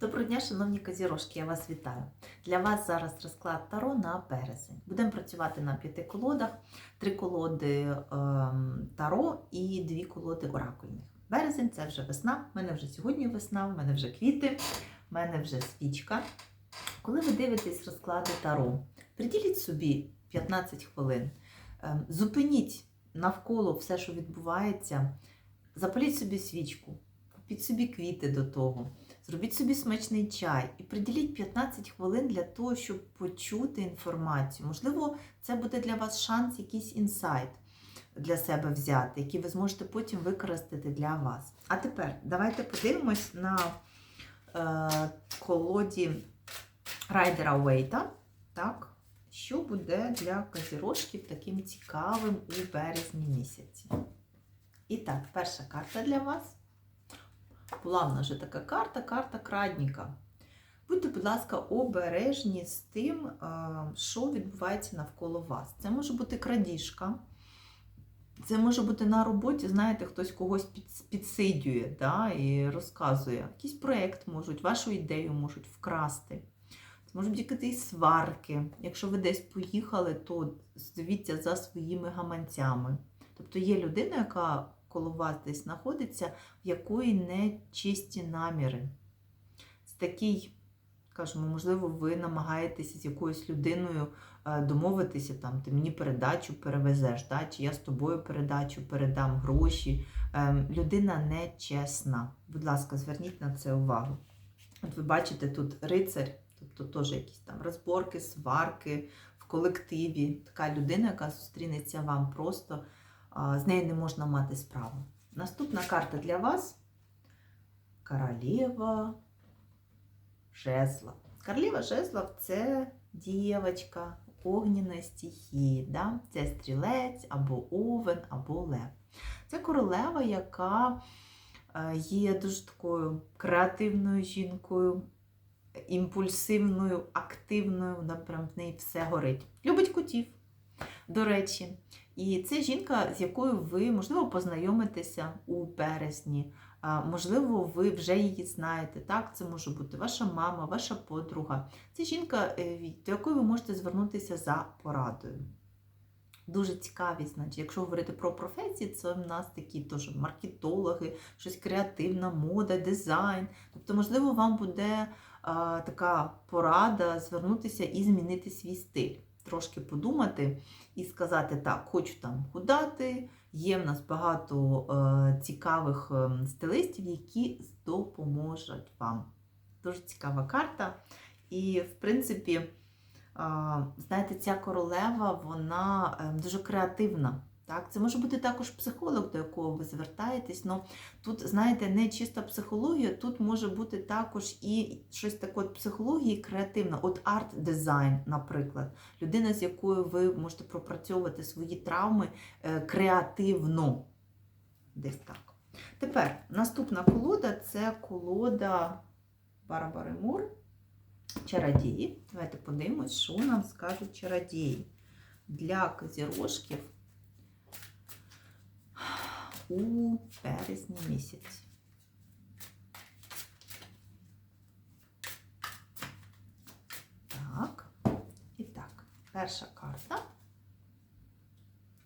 Доброго дня, шановні козірожки, я вас вітаю. Для вас зараз розклад Таро на березень. Будемо працювати на п'яти колодах, три колоди ем, Таро і дві колоди оракульних. Березень це вже весна. У мене вже сьогодні весна, в мене вже квіти, в мене вже свічка. Коли ви дивитесь розклади Таро, приділіть собі 15 хвилин, ем, зупиніть навколо все, що відбувається, запаліть собі свічку, купіть собі квіти до того. Зробіть собі смачний чай і приділіть 15 хвилин для того, щоб почути інформацію. Можливо, це буде для вас шанс, якийсь інсайт для себе взяти, який ви зможете потім використати для вас. А тепер давайте подивимось на е, колоді Райдера Уейта. Так, що буде для козірожків таким цікавим у березні місяці. І так, перша карта для вас. Була в вже така карта, карта крадніка. Будьте, будь ласка, обережні з тим, що відбувається навколо вас. Це може бути крадіжка, це може бути на роботі, знаєте, хтось когось підсидює да, і розказує. Якийсь проєкт можуть, вашу ідею можуть вкрасти. Це можуть якісь сварки. Якщо ви десь поїхали, то дивіться за своїми гаманцями. Тобто є людина, яка коло вас десь знаходиться, в якої не чисті наміри. Це такий, кажемо, можливо, ви намагаєтеся з якоюсь людиною е, домовитися, там, ти мені передачу перевезеш, да? чи я з тобою передачу передам гроші. Ем, Людина нечесна. Будь ласка, зверніть на це увагу. От ви бачите тут рицарь, тобто теж якісь там розборки, сварки в колективі. Така людина, яка зустрінеться вам просто, з нею не можна мати справу. Наступна карта для вас королева жезла. Королева жезлов це дівчинка огняної стихії. Да? Це стрілець або овен, або лев. Це королева, яка е, є дуже такою креативною жінкою, імпульсивною, активною, вона прям в неї все горить. Любить котів, до речі. І це жінка, з якою ви, можливо, познайомитеся у березні. Можливо, ви вже її знаєте. Так, це може бути ваша мама, ваша подруга. Це жінка, е, до якої ви можете звернутися за порадою. Дуже цікаві, значить, якщо говорити про професії, це в нас такі теж маркетологи, щось креативна, мода, дизайн. Тобто, можливо, вам буде а, така порада звернутися і змінити свій стиль. Трошки подумати і сказати, так, хочу там худати, є в нас багато е, цікавих е, стилистів, які допоможуть вам. Дуже цікава карта. І, в принципі, е, знаєте, ця королева, вона е, дуже креативна. Так? Це може бути також психолог, до якого ви звертаєтесь. але тут, знаєте, не чиста психологія, тут може бути також і щось таке от психології креативна, от арт-дизайн, наприклад. Людина, з якою ви можете пропрацьовувати свої травми е, креативно. Десь так. Тепер наступна колода це колода Барбари Мур. Чародії. Давайте подивимось, що нам скажуть чародії для козірожків у березні місяці. Так, і так, перша карта.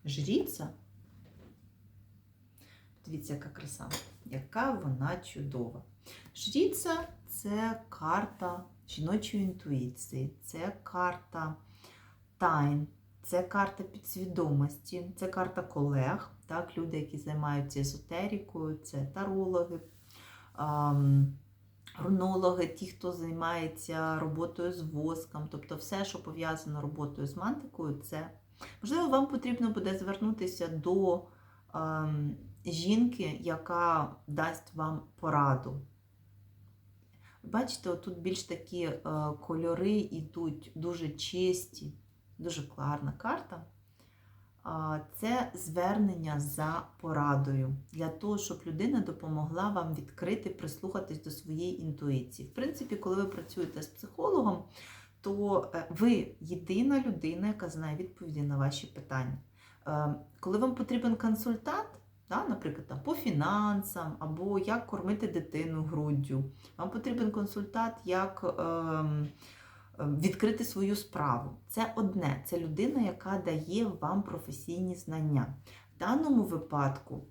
Жріця. Дивіться, яка краса, яка вона чудова. Жріця це карта жіночої інтуїції, це карта тайн, це карта підсвідомості, це карта колег, так, люди, які займаються езотерикою, це тарологи, рунологи, ті, хто займається роботою з воском, тобто все, що пов'язано роботою з мантикою, це можливо, вам потрібно буде звернутися до ам, жінки, яка дасть вам пораду. Бачите, тут більш такі е, кольори йдуть дуже чисті, дуже кларна карта. Це звернення за порадою для того, щоб людина допомогла вам відкрити, прислухатись до своєї інтуїції. В принципі, коли ви працюєте з психологом, то е, ви єдина людина, яка знає відповіді на ваші питання. Е, Коли вам потрібен консультант? Наприклад, по фінансам, або як кормити дитину груддю. Вам потрібен консультант, як ем, відкрити свою справу. Це одне, це людина, яка дає вам професійні знання. В даному випадку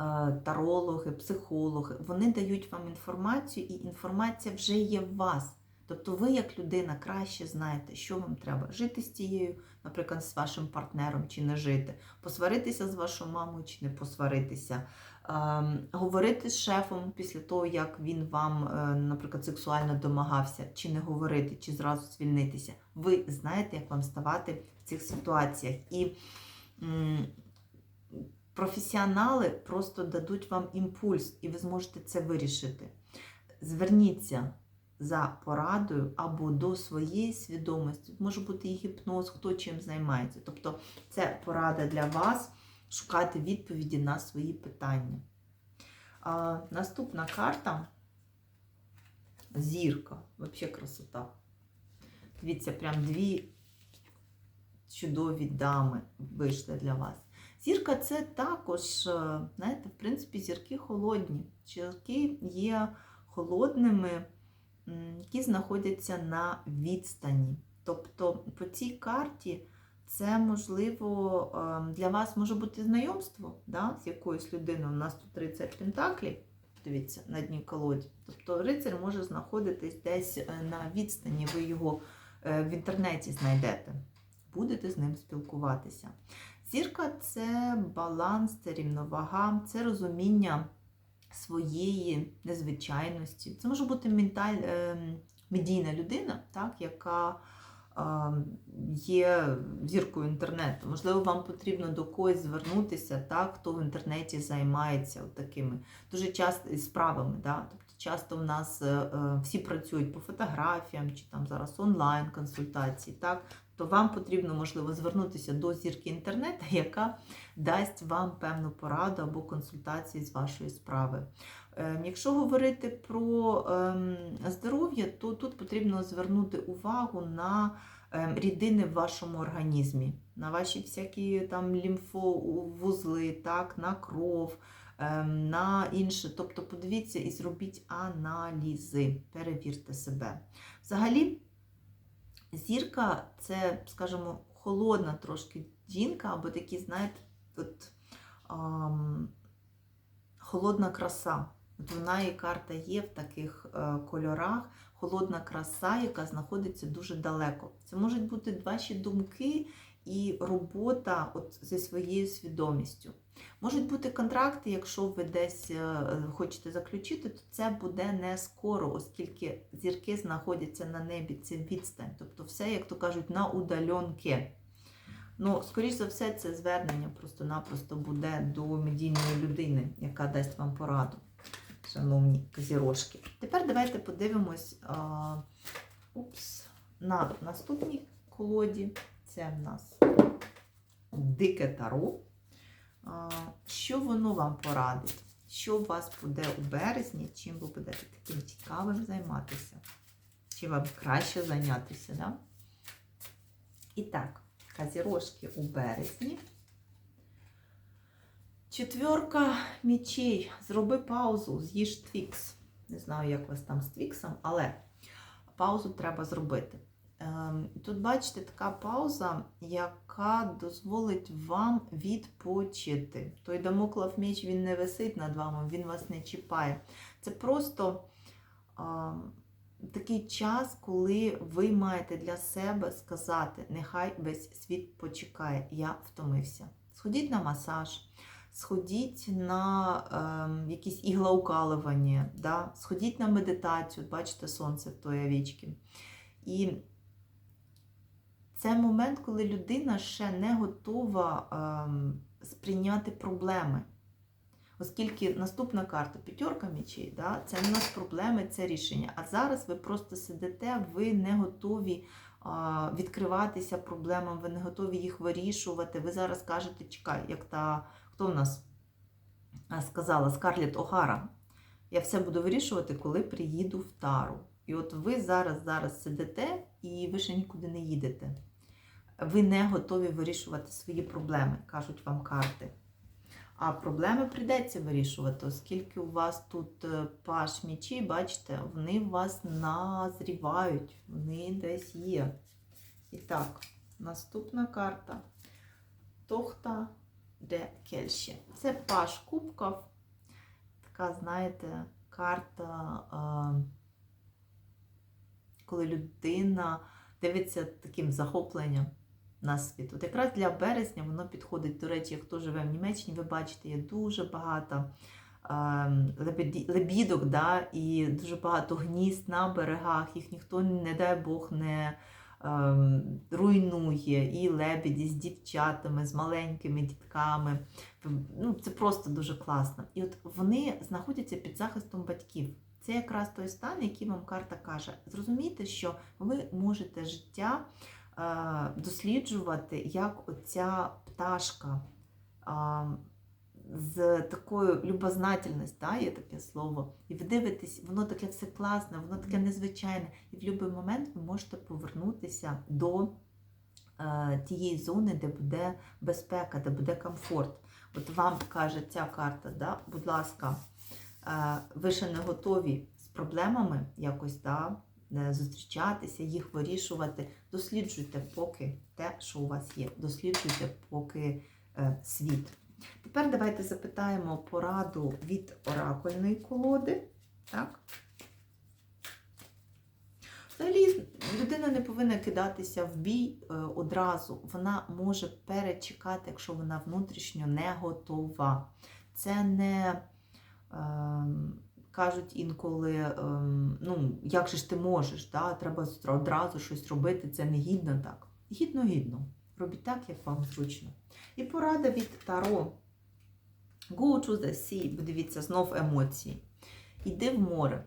е, тарологи, психологи, вони дають вам інформацію, і інформація вже є в вас. Тобто ви, як людина, краще знаєте, що вам треба жити з тією, наприклад, з вашим партнером чи не жити, посваритися з вашою мамою чи не посваритися, говорити з шефом після того, як він вам, е, наприклад, сексуально домагався, чи не говорити, чи зразу звільнитися. Ви знаєте, як вам ставати в цих ситуаціях. І професіонали просто дадуть вам імпульс, і ви зможете це вирішити. Зверніться за порадою або до своєї свідомості. Може бути і гіпноз, хто чим займається. Тобто це порада для вас шукати відповіді на свої питання. А, наступна карта зірка. Взагалі красота. Дивіться, прям дві чудові дами вийшли для вас. Зірка це також, е, знаєте, в принципі, зірки холодні. Зірки є холодними, які знаходяться на відстані. Тобто по цій карті це можливо е, для вас може бути знайомство да, з якоюсь людиною. У нас тут рицар Пентаклів, дивіться, на дні колоді. Тобто рицар може знаходитись десь е, на відстані, ви його е, в інтернеті знайдете. Будете з ним спілкуватися. Зірка це баланс, це рівновага, це розуміння своєї незвичайності. Це може бути менталь, е, медійна людина, так, яка є зіркою інтернету. Можливо, вам потрібно до когось звернутися, так, хто в інтернеті займається такими дуже часто справами. Да? Тобто часто в нас е, е, всі працюють по фотографіям чи там зараз онлайн-консультації. так, то вам потрібно, можливо, звернутися до зірки інтернету, яка дасть вам певну пораду або консультації з вашої справи. Ем, Якщо говорити про ем, здоров'я, то тут потрібно звернути увагу на ем, рідини в вашому організмі, на ваші всякі там лімфовузли, так, на кров, на інше. Тобто подивіться і зробіть аналізи, перевірте себе. Взагалі, Зірка це, скажімо, холодна трошки жінка, або такі, знаєте, от, холодна краса. І карта є в таких е, кольорах. Холодна краса, яка знаходиться дуже далеко. Це можуть бути ваші думки і робота от зі своєю свідомістю. Можуть бути контракти, якщо ви десь е, хочете заключити, то це буде не скоро, оскільки зірки знаходяться на небі, це відстань. Тобто все, як то кажуть, на удальонки. Ну, скоріш за все, це звернення просто-напросто буде до медійної людини, яка дасть вам пораду, шановні козірожки. Тепер давайте подивимось упс, на наступній колоді. Це в нас дике таро. Що воно вам порадить? Що у вас буде у березні, чим ви будете таким цікавим займатися? Чи вам краще зайнятися? Да? І так, казірожки у березні. Четверка мічей. Зроби паузу, з'їж твікс. Не знаю, як вас там з твіксом, але паузу треба зробити. Ем, Тут, бачите, така пауза, яка дозволить вам відпочити. Той дамоклав меч, він не висить над вами, він вас не чіпає. Це просто а, такий час, коли ви маєте для себе сказати, нехай весь світ почекає, я втомився. Сходіть на масаж, сходіть на ем, якісь іглоукалування, да? сходіть на медитацію, бачите сонце в той овічці. І це момент, коли людина ще не готова ем, сприйняти проблеми. Оскільки наступна карта п'ятерка мечей, да, це не нас проблеми, це рішення. А зараз ви просто сидите, ви не готові відкриватися проблемам, ви не готові їх вирішувати. Ви зараз кажете, чекай, як та хто в нас сказала Скарлетт О'Гара, я все буду вирішувати, коли приїду в тару. І от ви зараз зараз сидите і ви ще нікуди не їдете. Ви не готові вирішувати свої проблеми, кажуть вам карти. А проблеми прийдеться вирішувати, оскільки у вас тут е, паш мічі, бачите, вони вас назрівають, вони десь є. І так, наступна карта. Тохта де Кельші. Це паш кубків. Така, знаєте, карта, коли людина дивиться таким захопленням на світ. От якраз для березня воно підходить, до речі, хто живе в Німеччині, ви бачите, є дуже багато лебідок, да, і дуже багато гнізд на берегах, їх ніхто, не дай Бог, не руйнує. І лебеді з дівчатами, з маленькими дітками. Ну, це просто дуже класно. І от вони знаходяться під захистом батьків. Це якраз той стан, який вам карта каже. Зрозумійте, що ви можете життя е, досліджувати, як оця пташка а, з такою любознательністю, да, є таке слово. І ви дивитесь, воно таке все класне, воно таке незвичайне. І в будь-який момент ви можете повернутися до е, тієї зони, де буде безпека, де буде комфорт. От вам каже ця карта, да, будь ласка, е, ви ще не готові з проблемами якось да, е, зустрічатися, їх вирішувати. Досліджуйте поки те, що у вас є. Досліджуйте поки е, світ. Тепер давайте запитаємо пораду від оракульної колоди. Так? Взагалі, людина не повинна кидатися в бій е, одразу. Вона може перечекати, якщо вона внутрішньо не готова. Це не ем, кажуть інколи, ем, ну, як же ж ти можеш, да? треба одразу щось робити, це не гідно так. Гідно, гідно. Робіть так, як вам зручно. І порада від Таро. Go to the sea, подивіться, знов емоції. Іди в море.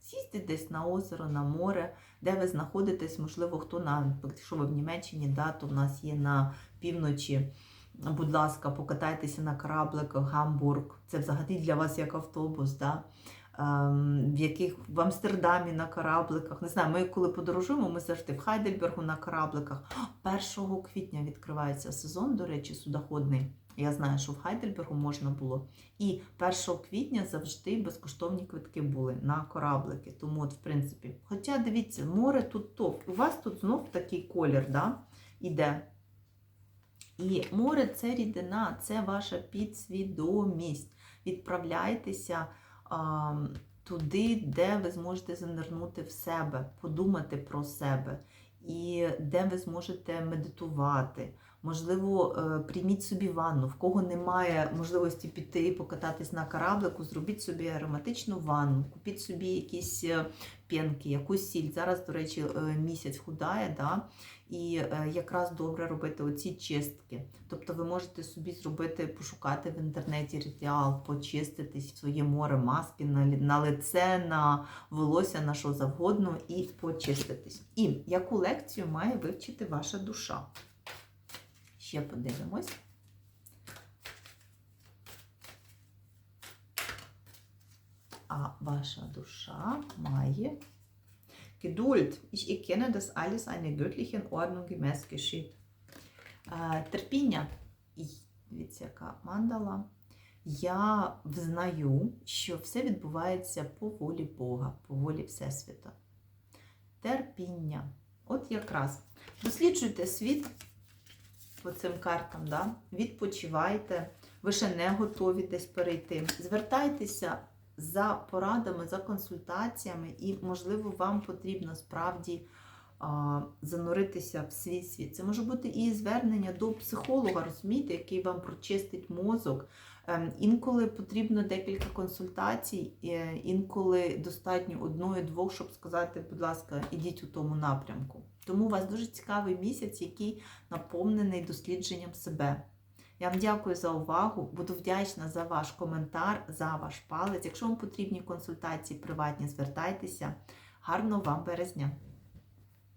Сісти десь на озеро, на море, де ви знаходитесь, можливо, хто на, якщо ви в Німеччині, да, то в нас є на півночі. Будь ласка, покатайтеся на корабликах, Гамбург. Це взагалі для вас як автобус. Да? Ем, в яких в Амстердамі на корабликах. Не знаю, ми коли подорожуємо, ми завжди в Хайдельбергу на корабликах. 1 квітня відкривається сезон, до речі, судоходний. Я знаю, що в Хайдельбергу можна було. І 1 квітня завжди безкоштовні квитки були на кораблики. Тому, от, в принципі, хоча дивіться, море тут топ. У вас тут знов такий колір, да, іде. І море це рідина, це ваша підсвідомість. Відправляйтеся туди, де ви зможете занирнути в себе, подумати про себе, і де ви зможете медитувати. Можливо, е, прийміть собі ванну. В кого немає можливості піти покататись на кораблику, зробіть собі ароматичну ванну, купіть собі якісь е, п'янки, якусь сіль. Зараз, до речі, е, місяць худає, да? І якраз добре робити оці чистки. Тобто ви можете собі зробити, пошукати в інтернеті ритуал, почиститись своє море маски на лице, на волосся, на що завгодно, і почиститись. І яку лекцію має вивчити ваша душа? Ще подивимось. А ваша душа має Geduld. Ich erkenne, dass alles einer göttlichen Ordnung gemäß geschieht. Е, Терпіння. Дивіться, яка мандала. Я взнаю, що все відбувається по волі Бога, по волі Всесвіта. Терпіння. От якраз. Досліджуйте світ по цим картам, да? відпочивайте, ви ще не готові десь перейти. Звертайтеся за порадами, за консультаціями, і, можливо, вам потрібно справді а, зануритися в свій світ. Це може бути і звернення до психолога, розумієте, який вам прочистить мозок. Ем, Інколи потрібно декілька консультацій, е, інколи достатньо одної-двох, щоб сказати, будь ласка, ідіть у тому напрямку. Тому у вас дуже цікавий місяць, який наповнений дослідженням себе. Я вам дякую за увагу. Буду вдячна за ваш коментар, за ваш палець. Якщо вам потрібні консультації приватні, звертайтеся. Гарного вам березня!